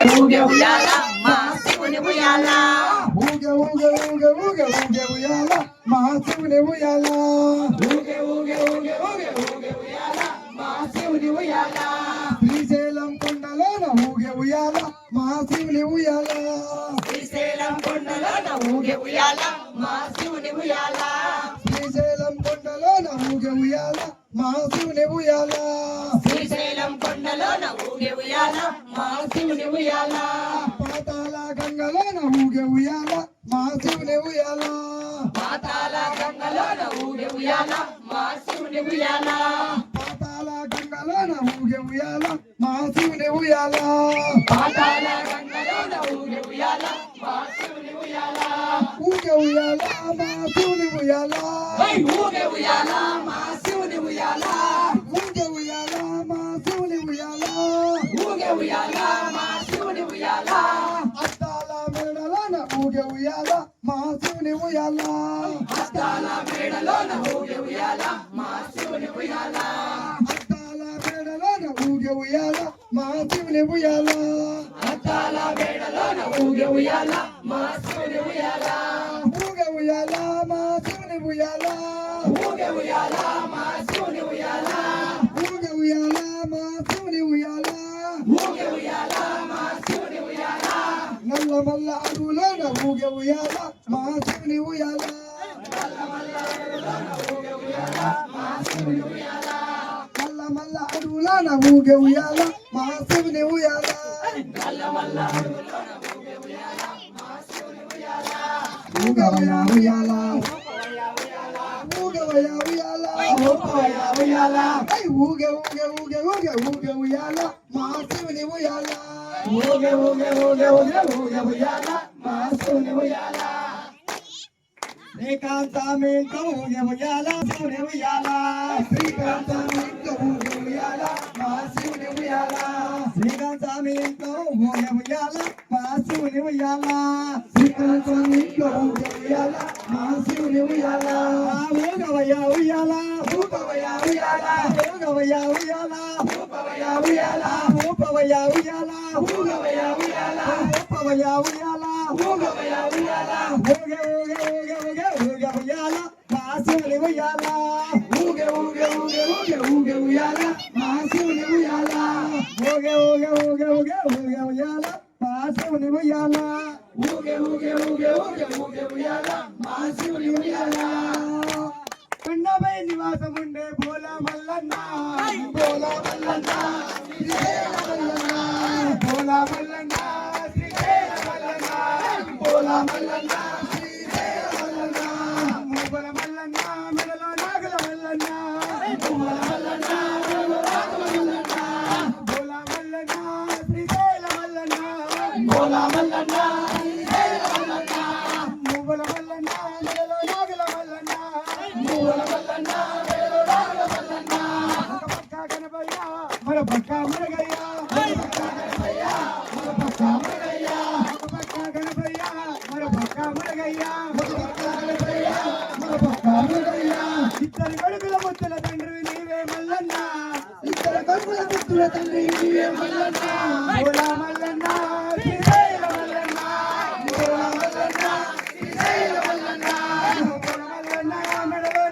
ఊగే ఉయ్యాల మా శివుని ఉయ్యాల ఊగే ఊగే ఊగే ఊగే ఊగే ఉయ్యాల మా శివుని ఉయ్యాల ఊగే ఊగే ఊగే ఊగే ఊగే ఉయ్యాల మా శివుని ఉయ్యాల శ్రీశైలం కొండలోన ఊగే ఉయ్యాల మా శివుని ఉయ్యాల శ్రీశైలం కొండలోన ఊగే ఉయ్యాల మా శివుని ఉయ్యాల శ్రీశైలం కొండలోన ఊగే ఉయ్యాల మా శివుని ఉయ్యాల శ్రీశైలం ఊగే ఉయ్యాల మా శివుని ఉయ్యాల. పాతాల గంగలోన ఊగే ఉయ్యాల మా శివుని ఉయ్యాల. పాతాల గంగలోన ఊగే ఉయ్యాల మా శివుని ఉయ్యాల. పాతాల గంగలోన ఊగే ఉయ్యాల మా శివుని ఉయ్యాల. పాతాల గంగలోన ఊగే ఉయ్యాల మా శివుని ఉయ్యాల. ఊగే ఉయ్యాల మా శివుని ఉయ్యాల. హై ఊగే ఉయ్యాల మా శివుని ఉయ్యాల. ఉయ్యాల మా శివుని ఉయ్యాల. అద్దాల మేడలోన ఊగే ఉయ్యాల మా శివుని ఉయ్యాల. అద్దాల మెడలోన ఊగే ఉయ్యాల మా శివుని ఉయ్యాల. అద్దాల మేడలోన ఊగే ఉయ్యాల మా శివుని ఉయ్యాల. ఊగే ఉయ్యాల మా శివుని ఉయ్యాల. ఊగే ఉయ్యాల మా శివుని ఉయ్యాల. ఊగే ఉయ్యాల మా శివుని ఉయ్యాల. ఊగే ఉయ్యాల మా మల్ల మల్ల అడుగులోన ఊగే ఉయ్యాల మా శివుని ఉయ్యాల. మల్ల మల్ల అడుగులోన ఊగే ఉయ్యాల మా శివుని ఉయ్యాల ఊగవయ ఉయ్యాల. ఊగవయ ఉయ్యాల ఊగవయ ఉయ్యాల ఊగే ఊగే ఊగే ఊగే ఊగే ఉయ్యాల మా శివుని ఉయ్యాల ఊగే ఊగే ఊగే ఊగే ఊగే ఉయ్యాల మా శివుని ఉయ్యాల శ్రీకాంత ఊగే ఉయ్యాల శివుని ఉయ్యాల ఉయ్యాల శ్రీకాంత మీతో ఊగే ఉయ్యాల మా శివుని ఉయ్యాల ఊగవయ ఉయ్యాల ఊగవయ ఉయ్యాల ఊగవయ ఉయ్యాల ఊగవయ ఉయ్యాల ఊపవయ ఉయ్యాల ఊగవయ ఉయ్యాల ఊపవయ ఉయ్యాల ఊగవయ ఉయ్యాల ఊగే ఊగే ఊగే ఊగే ఊగే ఉయ్యాల మా శివుని ఉయ్యాల ఊగే ఊగే ఊగే ఊగే ఊగే ఉయ్యాల మా శివుని ఉయ్యాల ఊగే ఊగే ఊగే ఊగే ఊగే ఉయ్యాల శివుని ఉయ్యాల. ఊగే ఊగే ఊగే ఊగే ఊగే ఉయ్యాల. మా శివుని ఉయ్యాల. కొండపై నివాసం ఉండే బోలా మల్లన్న బోలా మల్లన్న బోలా మల్లన్న బోలా మల్లన్న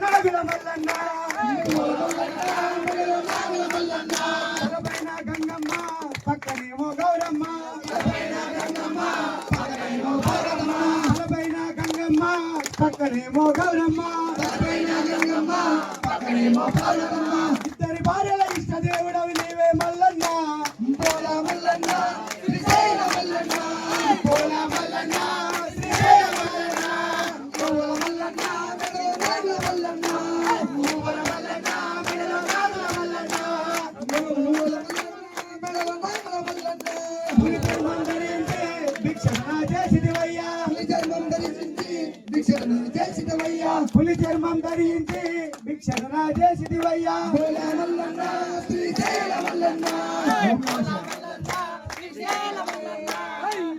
నాగుల మల్లన్న తలపైన పక్కనేమో గౌరమ్మ పక్కనేమో గౌరమ్మ తలపైన గంగమ్మ ధరించి భిక్షణ చేసిదివయ్యా. పులి చర్మం ధరించి భిక్షణ చేసిదివయ్యా. బోలా మల్లన్న శ్రీశైల మల్లన్న.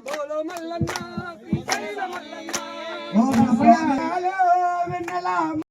బోలో మల్లన్న మల్లన్న.